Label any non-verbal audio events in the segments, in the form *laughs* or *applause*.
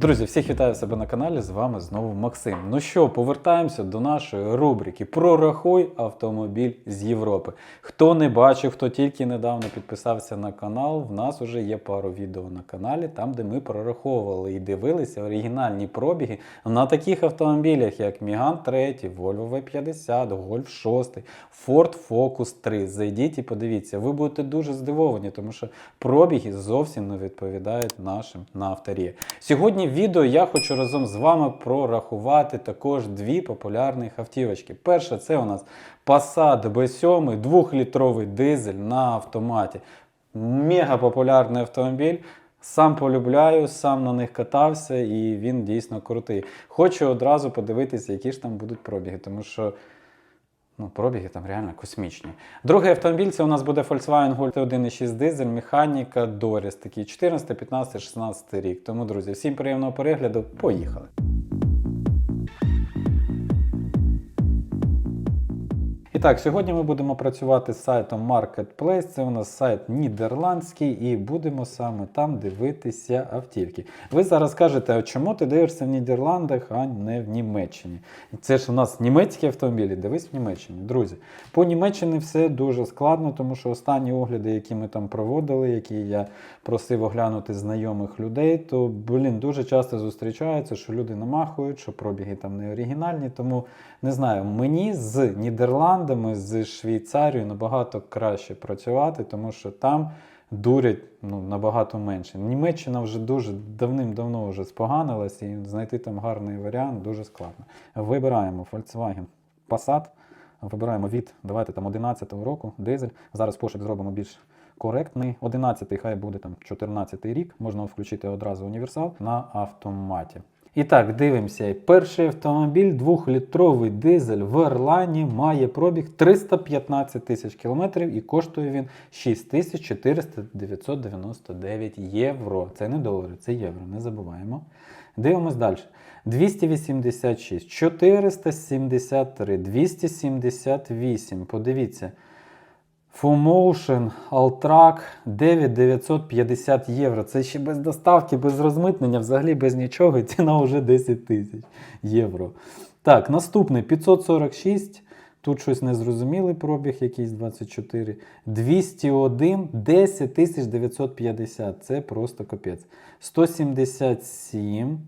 Друзі, всіх вітаю себе на каналі. З вами знову Максим. Ну що, повертаємося до нашої рубрики Прорахуй автомобіль з Європи. Хто не бачив, хто тільки недавно підписався на канал, в нас вже є пару відео на каналі, там де ми прораховували і дивилися оригінальні пробіги на таких автомобілях, як Міган 3, Volvo V50, Golf 6, Ford Focus 3. Зайдіть і подивіться, ви будете дуже здивовані, тому що пробіги зовсім не відповідають нашим на авторі. Сьогодні відео я хочу разом з вами прорахувати також дві популярних автівочки. Перша це у нас Passat B7, 2-літровий дизель на автоматі. Мега популярний автомобіль. Сам полюбляю, сам на них катався, і він дійсно крутий. Хочу одразу подивитися, які ж там будуть пробіги, тому що ну, пробіги там реально космічні. Другий автомобіль це у нас буде Volkswagen Golf 1.6 дизель, механіка Доріс. такий 14, 15, 16 рік. Тому, друзі, всім приємного перегляду. Поїхали! Так, сьогодні ми будемо працювати з сайтом Marketplace. Це у нас сайт нідерландський, і будемо саме там дивитися автівки. Ви зараз кажете, а чому ти дивишся в Нідерландах, а не в Німеччині? Це ж у нас німецькі автомобілі, дивись в Німеччині. Друзі, по Німеччині все дуже складно, тому що останні огляди, які ми там проводили, які я просив оглянути знайомих людей, то блін, дуже часто зустрічається, що люди намахують, що пробіги там не оригінальні. Тому не знаю, мені з Нідерландами, з Швейцарією набагато краще працювати, тому що там дурять ну, набагато менше. Німеччина вже дуже давним-давно вже споганилась, і знайти там гарний варіант дуже складно. Вибираємо Volkswagen Passat, вибираємо від, давайте там 11-го року, дизель. Зараз пошук зробимо більш коректний. 11-й, хай буде там 14-й рік, можна включити одразу універсал на автоматі. І так, дивимося. Перший автомобіль, 2-літровий дизель в Орлані, має пробіг 315 тисяч кілометрів і коштує він 6499 євро. Це не долари, це євро, не забуваємо. Дивимось далі. 286, 473, 278. Подивіться. FullMotion Alltrack 9950 євро. Це ще без доставки, без розмитнення, взагалі без нічого. і Ціна вже 10 тисяч євро. Так, наступний 546. Тут щось незрозумілий пробіг, якийсь 24. 201, 10 950. Це просто капець. 177.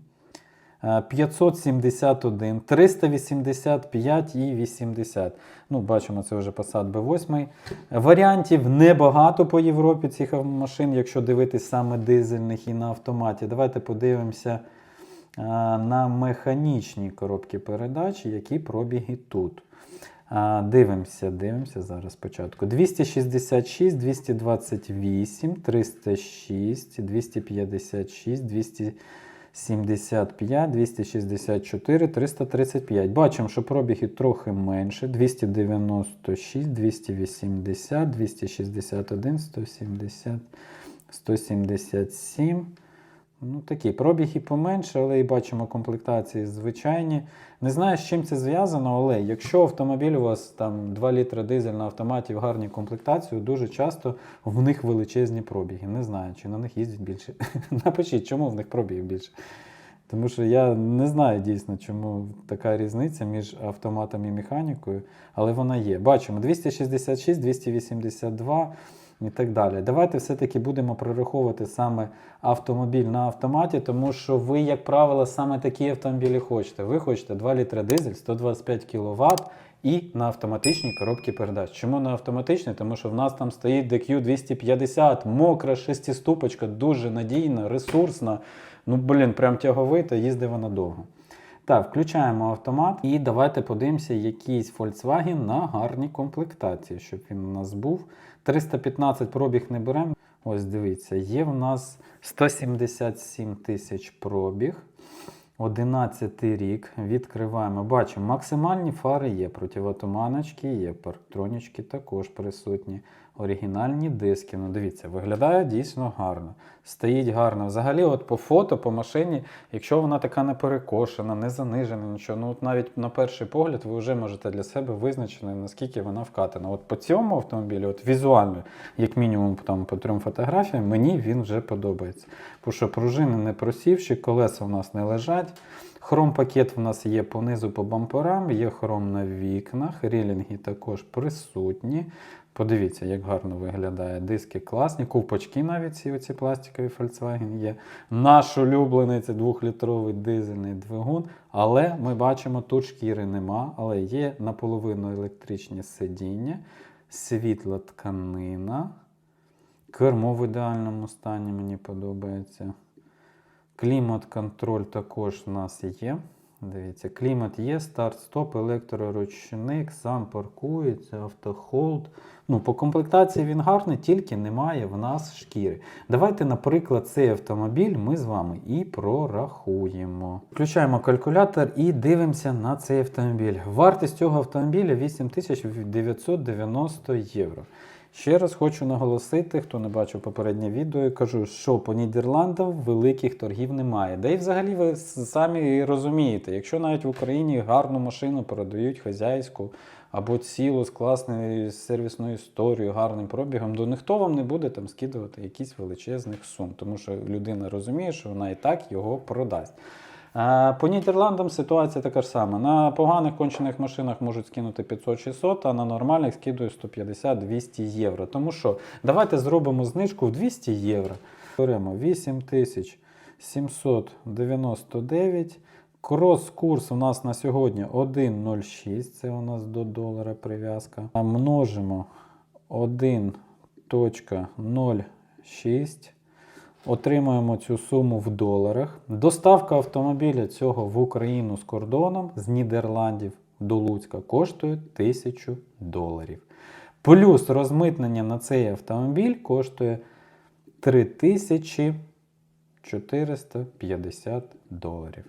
571, 385 і 80. Ну, бачимо, це вже Passat B8. Варіантів небагато по Європі цих машин, якщо дивитись саме дизельних і на автоматі. Давайте подивимося на механічні коробки передач, які пробіги тут. Дивимося, дивимося зараз спочатку. 266, 228, 306, 256, 200. 75, 264, 335. Бачимо, що пробіги трохи менше. 296, 280, 261, 170, 177. Ну, Такі пробіги поменше, але і бачимо комплектації звичайні. Не знаю, з чим це зв'язано, але якщо автомобіль у вас там 2 літри дизель на автоматі в гарній комплектації, дуже часто в них величезні пробіги. Не знаю, чи на них їздять більше. *laughs* Напишіть, чому в них пробігів більше. Тому що я не знаю дійсно, чому така різниця між автоматом і механікою, але вона є. Бачимо 266, 282 і так далі. Давайте все-таки будемо прораховувати саме автомобіль на автоматі, тому що ви, як правило, саме такі автомобілі хочете. Ви хочете 2 літри дизель, 125 кВт і на автоматичній коробці передач. Чому на автоматичній? Тому що в нас там стоїть DQ250, мокра шестиступочка, дуже надійна, ресурсна. Ну, блін, прям тяговита, їздить вона довго. Так, включаємо автомат і давайте подивимося якийсь Volkswagen на гарній комплектації, щоб він у нас був. 315 пробіг не беремо. Ось дивіться, є в нас 177 тисяч пробіг. 11 рік. Відкриваємо. Бачимо, максимальні фари є. Противотуманочки є, парктронічки також присутні. Оригінальні диски. Ну, дивіться, виглядає дійсно гарно. Стоїть гарно. Взагалі, от по фото, по машині, якщо вона така не перекошена, не занижена, нічого, ну от навіть на перший погляд ви вже можете для себе визначити, наскільки вона вкатана. От по цьому автомобілю, от візуально, як мінімум там, по трьом фотографіям, мені він вже подобається. Тому що пружини не просівші, колеса у нас не лежать. Хром-пакет в нас є понизу по бамперам, є хром на вікнах, рілінги також присутні. Подивіться, як гарно виглядає. Диски класні, ковпачки навіть ці оці пластикові Volkswagen є. Наш улюблений це 2-літровий дизельний двигун. Але ми бачимо, тут шкіри нема, але є наполовину електричні сидіння, світла тканина. Кермо в ідеальному стані мені подобається. Клімат-контроль також у нас є. Дивіться, клімат є, старт-стоп, електроручник, сам паркується, автохолд. Ну, по комплектації він гарний, тільки немає в нас шкіри. Давайте, наприклад, цей автомобіль ми з вами і прорахуємо. Включаємо калькулятор і дивимося на цей автомобіль. Вартість цього автомобіля 8990 євро. Ще раз хочу наголосити, хто не бачив попереднє відео, кажу, що по Нідерландам великих торгів немає. Да і взагалі ви самі розумієте, якщо навіть в Україні гарну машину продають хазяйську або цілу з класною сервісною історією, гарним пробігом, то ніхто вам не буде там скидувати якісь величезних сум, тому що людина розуміє, що вона і так його продасть. По Нідерландам ситуація така ж сама. На поганих кончених машинах можуть скинути 500-600, а на нормальних скидують 150-200 євро. Тому що давайте зробимо знижку в 200 євро. Беремо 8799. Крос-курс у нас на сьогодні 1,06, це у нас до долара прив'язка. Множимо 1.06. Отримуємо цю суму в доларах. Доставка автомобіля цього в Україну з кордоном з Нідерландів до Луцька коштує 1000 доларів. Плюс розмитнення на цей автомобіль коштує 3450 доларів.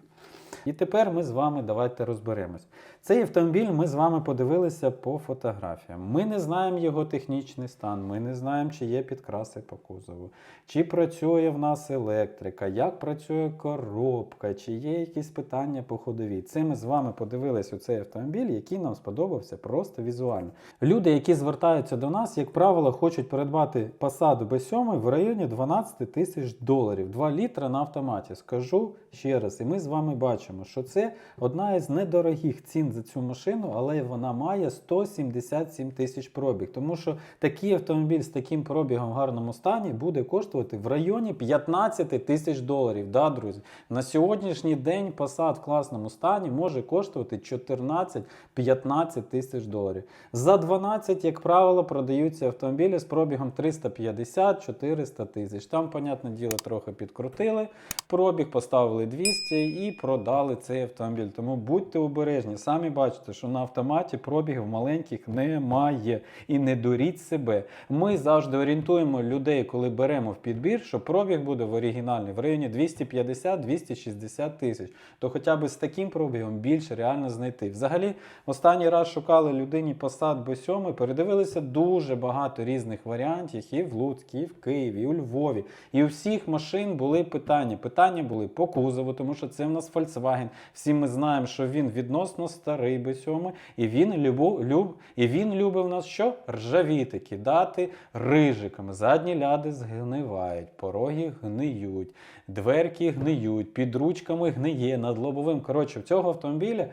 І тепер ми з вами давайте розберемось. Цей автомобіль ми з вами подивилися по фотографіям. Ми не знаємо його технічний стан, ми не знаємо, чи є підкраси по кузову, чи працює в нас електрика, як працює коробка, чи є якісь питання по ходовій. Це ми з вами подивились у цей автомобіль, який нам сподобався просто візуально. Люди, які звертаються до нас, як правило, хочуть придбати Passat B7 в районі 12 тисяч доларів, 2 літра на автоматі. Скажу ще раз, і ми з вами бачимо, що це одна із недорогих цін за цю машину, але вона має 177 тисяч пробіг. Тому що такий автомобіль з таким пробігом в гарному стані буде коштувати в районі 15 тисяч доларів. Да, друзі? На сьогоднішній день Passat в класному стані може коштувати 14-15 тисяч доларів. За 12, як правило, продаються автомобілі з пробігом 350-400 тисяч. Там, понятне діло, трохи підкрутили пробіг, поставили 200 і продали цей автомобіль. Тому будьте обережні. Самі бачите, що на автоматі пробігів маленьких немає. І не дуріть себе. Ми завжди орієнтуємо людей, коли беремо в підбір, що пробіг буде в оригінальний в районі 250-260 тисяч. То хоча б з таким пробігом більше реально знайти. Взагалі, останній раз шукали людині Passat B7, передивилися дуже багато різних варіантів і в Луцьку, і в Києві, і у Львові. І у всіх машин були питання. Питання були по кузову, тому що це в нас Volkswagen. Всі ми знаємо, що він відносно старий B7, і він любу, люб, і він любив нас що? Ржавіти, кидати рижиками. Задні ляди згнивають, пороги гниють, дверки гниють, під ручками гниє, над лобовим. Коротше, в цього автомобіля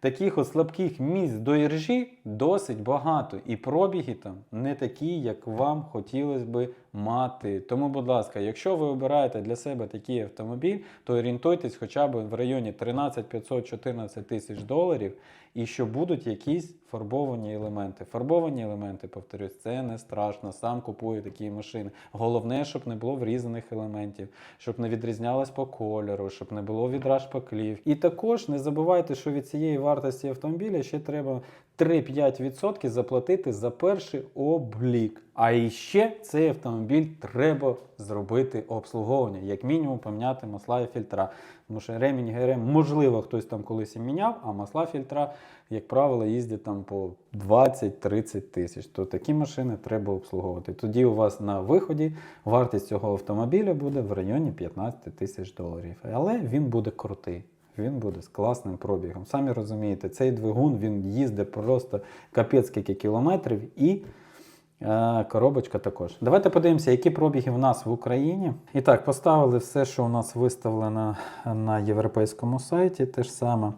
таких от слабких місць до іржі досить багато. І пробіги там не такі, як вам хотілося би мати. Тому, будь ласка, якщо ви обираєте для себе такий автомобіль, то орієнтуйтесь хоча б в районі 13 500 14 тисяч доларів, і що будуть якісь фарбовані елементи. Фарбовані елементи, повторюсь, це не страшно. Сам купую такі машини. Головне, щоб не було врізаних елементів, щоб не відрізнялось по кольору, щоб не було відраж шпаклів. І також не забувайте, що від цієї вартості автомобіля ще треба 3-5% заплатити за перший облік. А іще цей автомобіль треба зробити обслуговування, як мінімум поміняти масла і фільтра. Тому що ремінь ГРМ, можливо, хтось там колись і міняв, а масла фільтра, як правило, їздять там по 20-30 тисяч. То такі машини треба обслуговувати. Тоді у вас на виході вартість цього автомобіля буде в районі 15 тисяч доларів. Але він буде крутий. Він буде з класним пробігом. Самі розумієте, цей двигун він їздить просто капець скільки кілометрів і е, коробочка також. Давайте подивимося, які пробіги в нас в Україні. І так, поставили все, що у нас виставлено на європейському сайті, те ж саме.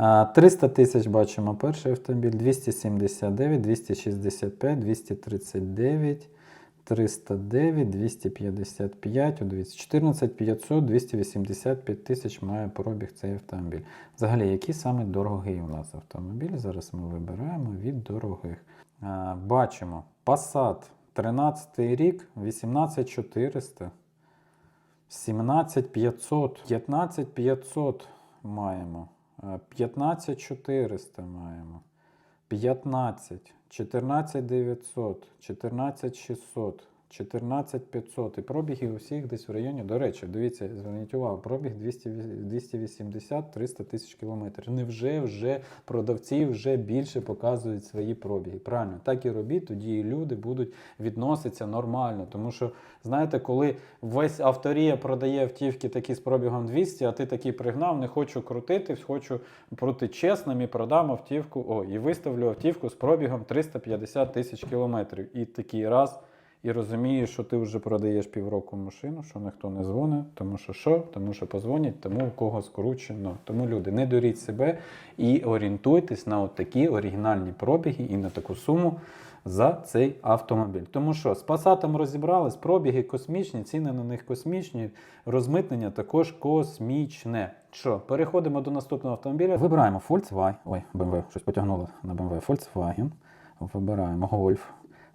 Е, 300 тисяч бачимо перший автомобіль, 279, 265, 239. 309, 255, о, дивіться, 14 500, 285 тисяч має пробіг цей автомобіль. Взагалі, який саме дорогий у нас автомобіль? Зараз ми вибираємо від дорогих. А, бачимо, Passat 13 рік, 18400, 17500, 15500 маємо, а, 15400 маємо. 15, 14 900, 14 600, 14 500. І пробіги у всіх десь в районі. До речі, дивіться, зверніть увагу, пробіг 280-300 тисяч кілометрів. Невже вже продавці вже більше показують свої пробіги? Правильно, так і робіть, тоді і люди будуть відноситися нормально. Тому що, знаєте, коли весь авторія продає автівки такі з пробігом 200, а ти такий пригнав, не хочу крутити, хочу бути чесним і продам автівку. О, і виставлю автівку з пробігом 350 тисяч кілометрів. І такий раз. І розумієш, що ти вже продаєш півроку машину, що ніхто не дзвонить, тому що що? Тому що позвонять, тому у кого скручено. Тому люди, не дуріть себе і орієнтуйтесь на такі оригінальні пробіги і на таку суму за цей автомобіль. Тому що з Passat розібрались, пробіги космічні, ціни на них космічні, розмитнення також космічне. Що, переходимо до наступного автомобіля. Вибираємо Volkswagen. Ой, BMW, щось потягнуло на BMW. Volkswagen. Вибираємо Golf.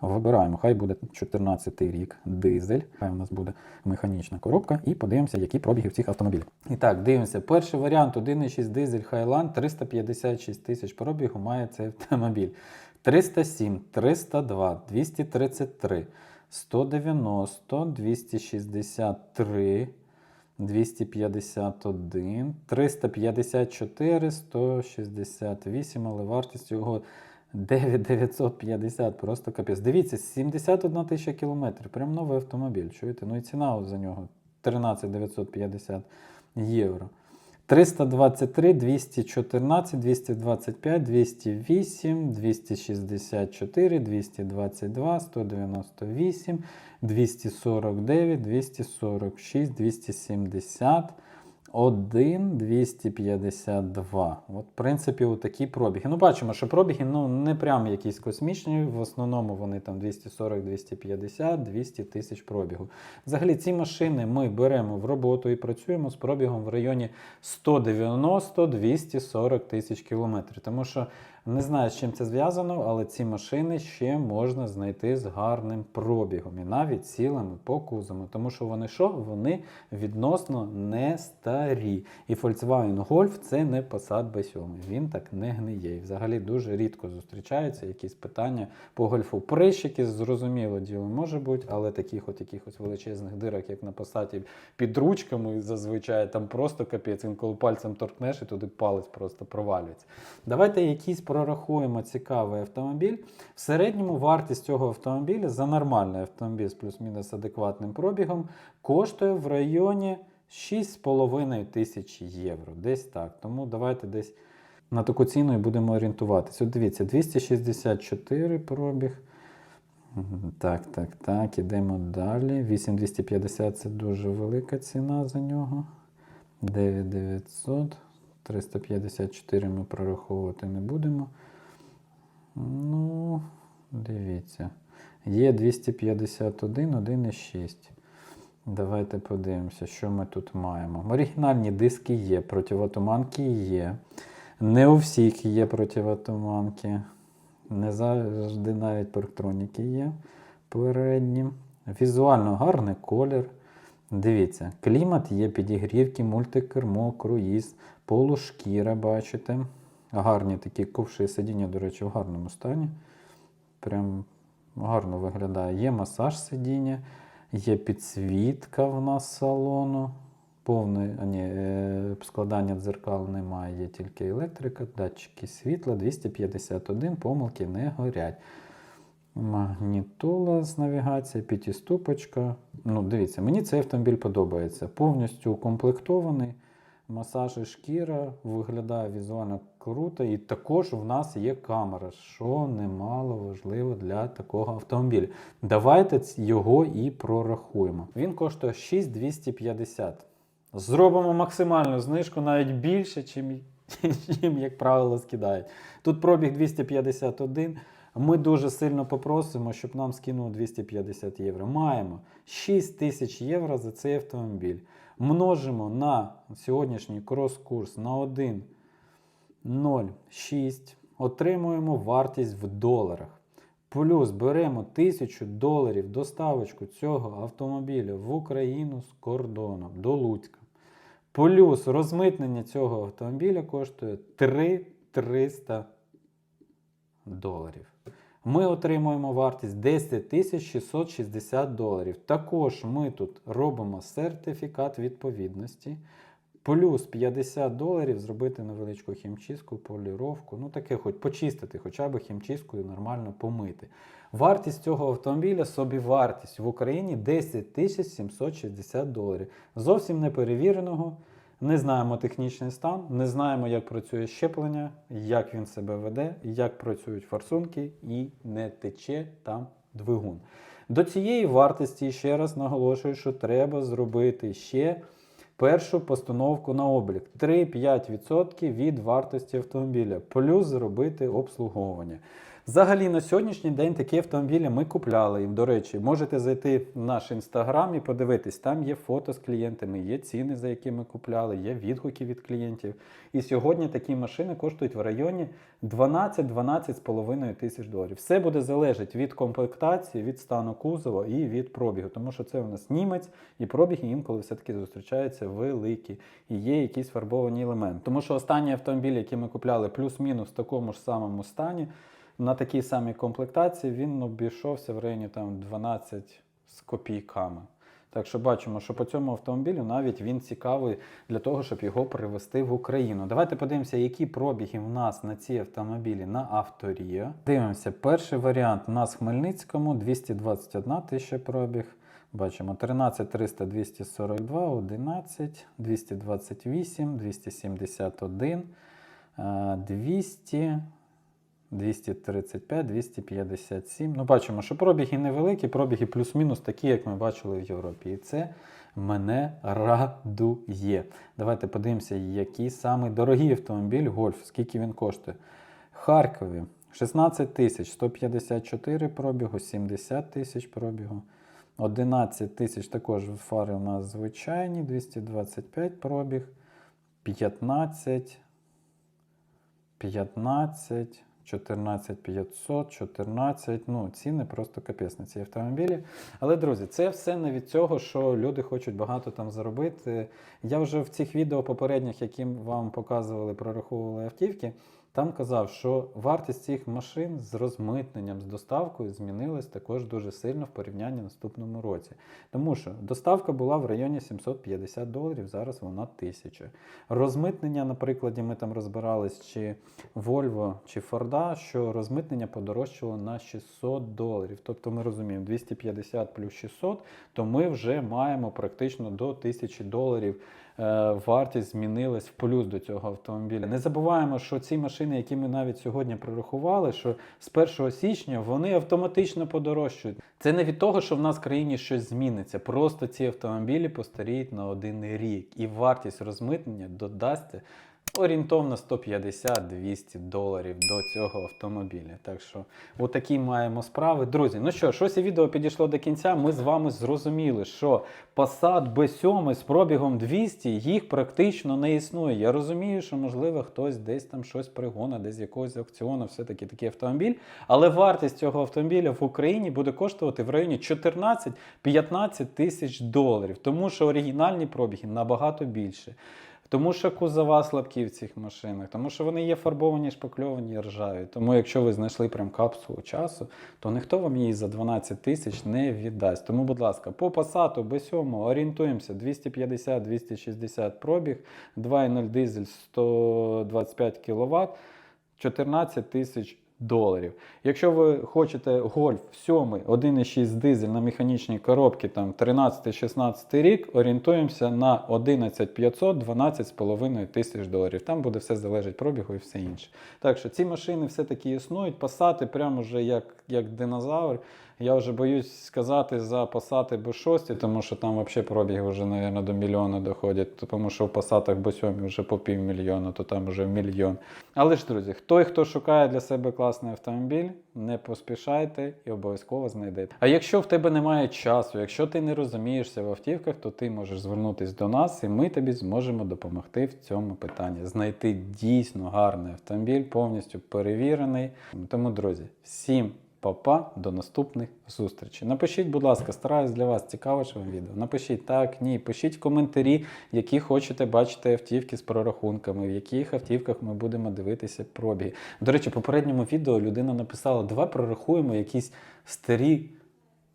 Вибираємо, хай буде 14 рік, дизель. Хай у нас буде механічна коробка. І подивимося, які пробіги в цих автомобілях. І так, дивимося. Перший варіант 1,6 дизель Highland, 356 тисяч пробігу має цей автомобіль. 307, 302, 233, 190, 263. 251, 354, 168, але вартість його 9950, просто капець. Дивіться, 71 тисяча кілометрів, прям новий автомобіль. Чуєте? Ну і ціна за нього 13 950 євро. 323, 214, 225, 208, 264, 222, 198, 249, 246, 270, 1, 252. От, в принципі, такі пробіги. Ну, бачимо, що пробіги ну, не прям якісь космічні. В основному вони там 240, 250, 200 тисяч пробігу. Взагалі, ці машини ми беремо в роботу і працюємо з пробігом в районі 190-240 тисяч кілометрів. Тому що не знаю, з чим це зв'язано, але ці машини ще можна знайти з гарним пробігом і навіть цілими по кузову. Тому що вони що? Вони відносно не старі. І Volkswagen Golf це не Passat B7. Він так не гниє. І взагалі дуже рідко зустрічаються якісь питання по гольфу. Прищики, зрозуміло діло може бути, але таких от якихось величезних дирок, як на Passat, під ручками зазвичай там просто капець, інколи пальцем торкнеш і туди палець просто провалюється. Давайте якісь прорахуємо цікавий автомобіль. В середньому вартість цього автомобіля за нормальний автомобіль з плюс-мінус адекватним пробігом коштує в районі 6,5 тисяч євро. Десь так. Тому давайте десь на таку ціну і будемо орієнтуватися. От дивіться, 264 пробіг. Так, так, так, ідемо далі. 8250 це дуже велика ціна за нього. 9900. 354 ми прораховувати не будемо. Ну, дивіться. Є 251, 1,6. Давайте подивимося, що ми тут маємо. Оригінальні диски є, противотуманки є. Не у всіх є противотуманки. Не завжди навіть парктроніки є передні. Візуально гарний колір. Дивіться, клімат є, підігрівки, мультикермо, круїз, полушкіра, бачите. Гарні такі ковші сидіння, до речі, в гарному стані. Прям гарно виглядає. Є масаж сидіння, є підсвітка в нас салону. Повне ні, е, складання дзеркал немає, є тільки електрика, датчики світла 251, помилки не горять. Магнітола з навігації, п'ятиступочка. Ну, дивіться, мені цей автомобіль подобається. Повністю укомплектований. Масаж і шкіра виглядає візуально круто. І також в нас є камера, що немало важливо для такого автомобіля. Давайте його і прорахуємо. Він коштує 6250. Зробимо максимальну знижку, навіть більше, чим, *laughs* чим як правило, скидають. Тут пробіг 251. Ми дуже сильно попросимо, щоб нам скинули 250 євро. Маємо 6 тисяч євро за цей автомобіль. Множимо на сьогоднішній крос-курс на 1,06. Отримуємо вартість в доларах. Плюс беремо 1000 доларів доставочку цього автомобіля в Україну з кордоном до Луцька. Плюс розмитнення цього автомобіля коштує 3300 доларів. Ми отримуємо вартість 10 660 доларів. Також ми тут робимо сертифікат відповідності. Плюс 50 доларів зробити невеличку хімчистку, поліровку. Ну таке, хоч почистити, хоча б хімчисткою нормально помити. Вартість цього автомобіля, собівартість в Україні 10 760 доларів. Зовсім неперевіреного. Не знаємо технічний стан, не знаємо, як працює щеплення, як він себе веде, як працюють форсунки і не тече там двигун. До цієї вартості ще раз наголошую, що треба зробити ще першу постановку на облік 3-5% від вартості автомобіля, плюс зробити обслуговування. Взагалі на сьогоднішній день такі автомобілі ми купляли. І, до речі, можете зайти в наш інстаграм і подивитись, там є фото з клієнтами, є ціни, за які ми купляли, є відгуки від клієнтів. І сьогодні такі машини коштують в районі 12-12,5 тисяч доларів. Все буде залежати від комплектації, від стану кузова і від пробігу, тому що це у нас німець, і пробіги інколи все-таки зустрічаються великі, і є якісь фарбовані елементи. Тому що останні автомобілі, які ми купляли, плюс-мінус в такому ж самому стані на такій самій комплектації він обійшовся в районі там 12 з копійками. Так що бачимо, що по цьому автомобілю навіть він цікавий для того, щоб його привезти в Україну. Давайте подивимося, які пробіги в нас на ці автомобілі на авторія. Дивимося, перший варіант у нас в Хмельницькому 221 тисяча пробіг. Бачимо 13 300 242, 11, 228, 271, е, 200. 235, 257. Ну, бачимо, що пробіги невеликі, пробіги плюс-мінус такі, як ми бачили в Європі. І це мене радує. Давайте подивимося, який самий дорогий автомобіль Гольф, скільки він коштує. Харкові 16 тисяч 154 пробігу, 70 тисяч пробігу. 11 тисяч також фари у нас звичайні, 225 пробіг, 15, 15, 14 500, 14. Ну, ціни просто капець на ці автомобілі. Але, друзі, це все не від цього, що люди хочуть багато там заробити. Я вже в цих відео попередніх, які вам показували, прораховували автівки. Там казав, що вартість цих машин з розмитненням, з доставкою змінилась також дуже сильно в порівнянні наступному році. Тому що доставка була в районі 750 доларів, зараз вона 1000. Розмитнення, на прикладі, ми там розбирались, чи Volvo, чи Ford, що розмитнення подорожчало на 600 доларів. Тобто ми розуміємо, 250 плюс 600, то ми вже маємо практично до 1000 доларів. Е, Вартість змінилась в плюс до цього автомобіля. Не забуваємо, що ці машини, які ми навіть сьогодні прорахували, що з 1 січня вони автоматично подорожчають. Це не від того, що в нас в країні щось зміниться. Просто ці автомобілі постаріють на один рік, і вартість розмитнення додасться орієнтовно 150-200 доларів до цього автомобіля. Так що, отакі маємо справи. Друзі, ну що ж, ось і відео підійшло до кінця. Ми з вами зрозуміли, що Passat B7 з пробігом 200 їх практично не існує. Я розумію, що можливо хтось десь там щось пригона, десь якогось аукціону, все-таки такий автомобіль. Але вартість цього автомобіля в Україні буде коштувати в районі 14-15 тисяч доларів, тому що оригінальні пробіги набагато більше. Тому що кузова слабкі в цих машинах, тому що вони є фарбовані, шпакльовані ржаві. Тому якщо ви знайшли прям капсулу часу, то ніхто вам її за 12 тисяч не віддасть. Тому, будь ласка, по Passat B7 орієнтуємося 250-260 пробіг, 2.0 дизель 125 кВт, 14 тисяч доларів. Якщо ви хочете гольф 7, 1,6 дизель на механічній коробці, там 13-16 рік, орієнтуємося на 11500 12,5 тисяч доларів. Там буде все залежить пробігу і все інше. Так що ці машини все-таки існують. Пасати прямо вже як, як динозавр. Я вже боюсь сказати за Passat B6, тому що там взагалі пробіги вже, мабуть, до мільйона доходять, тому що в Passat B7 вже по півмільйона, то там вже мільйон. Але ж, друзі, хто хто шукає для себе класний автомобіль, не поспішайте і обов'язково знайдете. А якщо в тебе немає часу, якщо ти не розумієшся в автівках, то ти можеш звернутися до нас, і ми тобі зможемо допомогти в цьому питанні. Знайти дійсно гарний автомобіль, повністю перевірений. Тому, друзі, всім. Папа, до наступних зустрічей. Напишіть, будь ласка, стараюсь для вас цікаве ж вам відео. Напишіть так, ні. Пишіть коментарі, які хочете бачити автівки з прорахунками, в яких автівках ми будемо дивитися пробіги. До речі, в попередньому відео людина написала: давай прорахуємо якісь старі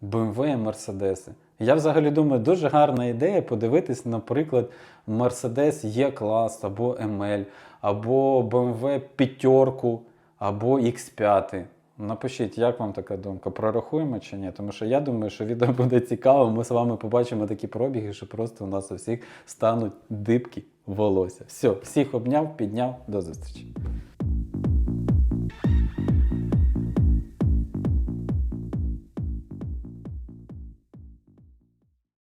BMW, Мерседеси. Я взагалі думаю, дуже гарна ідея подивитись, наприклад, Mercedes E-клас або ML, або BMW п'ятерку, або X5. Напишіть, як вам така думка, прорахуємо чи ні? Тому що я думаю, що відео *laughs* буде цікаво. Ми з вами побачимо такі пробіги, що просто у нас у всіх стануть дибкі волосся. Все, всіх обняв, підняв, до зустрічі.